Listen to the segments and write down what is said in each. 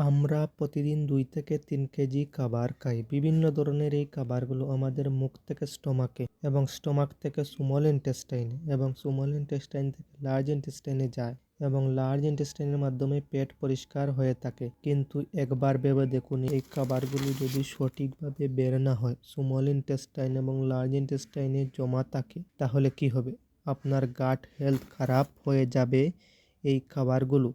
আমরা প্রতিদিন দুই থেকে তিন কেজি খাবার খাই। বিভিন্ন ধরনের এই খাবারগুলো আমাদের মুখ থেকে স্টোমাকে এবং স্টোমাক থেকে সুমল ইন্টেস্টাইনে এবং স্মল ইন্টেস্টাইন থেকে লার্জ ইন্টেস্টাইনে যায় এবং লার্জ ইন্টেস্টাইনের মাধ্যমে পেট পরিষ্কার হয়ে থাকে। কিন্তু একবার ভেবে দেখুন, এই খাবারগুলো যদি সঠিকভাবে বের না হয়, সুমল ইন্টেস্টাইন এবং লার্জ ইন্টেস্টাইনে জমা থাকে, তাহলে কি হবে? আপনার গাট হেলথ খারাপ হয়ে যাবে এই খাবারগুলো।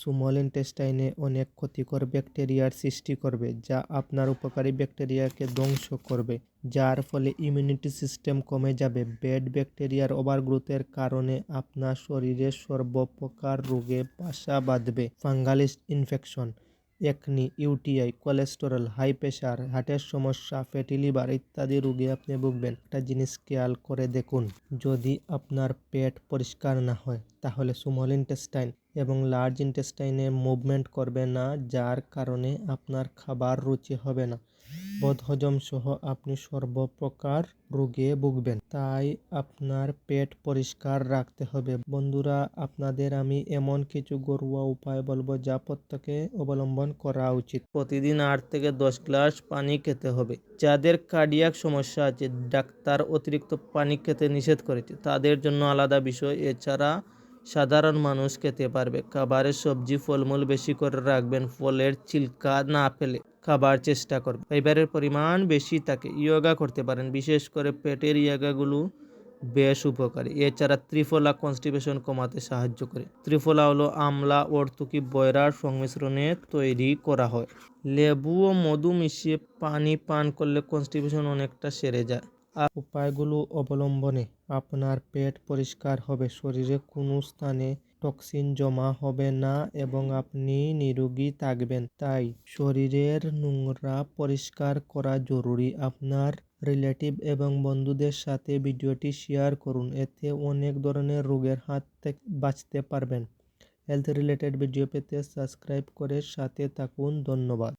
স্মল ইন্টেস্টাইনে অনেক ক্ষতিকর ব্যাকটেরিয়ার সৃষ্টি করবে, যা আপনার উপকারী ব্যাকটেরিয়াকে ধ্বংস করবে, যার ফলে ইমিউনিটি সিস্টেম কমে যাবে। ব্যাড ব্যাকটেরিয়ার ওভারগ্রোথের কারণে আপনার শরীরে সর্বপ্রকার রোগে বাসা বাঁধবে। ফাঙ্গালিস infection acne, UTI, cholesterol, high pressure হার্টের সমস্যা, ফ্যাটি লিভার ইত্যাদি রোগে আপনি ভুগবেন। একটা জিনিস খেয়াল করে দেখুন, যদি আপনার পেট পরিষ্কার না হয়, তাহলে সুমল ইন্টেস্টাইন এবং লার্জ ইন্টেস্টাইনে মুভমেন্ট করবে না, যার কারণে আপনার খাবার রুচি হবে না। বদহজম সহ আপনি সর্বপ্রকার রোগে ভুগবেন। তাই আপনার পেট পরিষ্কার রাখতে হবে। বন্ধুরা, আপনাদের আমি এমন কিছু ঘরোয়া উপায় বলব যা প্রত্যেকে অবলম্বন করা উচিত। প্রতিদিন আট থেকে দশ গ্লাস পানি খেতে হবে। যাদের কার্ডিয়াক সমস্যা আছে, ডাক্তার অতিরিক্ত পানি খেতে নিষেধ করেছে। তাদের জন্য আলাদা বিষয়, এছাড়া সাধারণ মানুষ খেতে পারবে। খাবারের সবজি, ফলমূল বেশি করে রাখবেন। ফলের চিল্কা না ফেলে। খাবার চেষ্টা করবে। ফাইবারের পরিমাণ বেশি থাকে ইয়োগা করতে পারেন। বিশেষ করে পেটের ইয়োগাগুলো বেশ উপকারী। এছাড়া ত্রিফলা কনস্টিপেশন কমাতে সাহায্য করে। ত্রিফলা হলো আমলা, অর্তুকি, বয়রার সংমিশ্রণে তৈরি করা হয়। লেবু ও মধু মিশিয়ে পানি পান করলে কনস্টিপেশন অনেকটা সেরে যায়। উপায়গুলো অবলম্বনে আপনার পেট পরিষ্কার হবে, শরীরে কোনো স্থানে টক্সিন জমা হবে না এবং আপনি নিরোগী থাকবেন। তাই শরীরের নোংরা পরিষ্কার করা জরুরি। আপনার রিলেটিভ এবং বন্ধুদের সাথে ভিডিওটি শেয়ার করুন। এতে অনেক ধরনের রোগের হাত থেকে বাঁচতে পারবেন। হেলথ রিলেটেড ভিডিও পেতে সাবস্ক্রাইব করে সাথে থাকুন। ধন্যবাদ।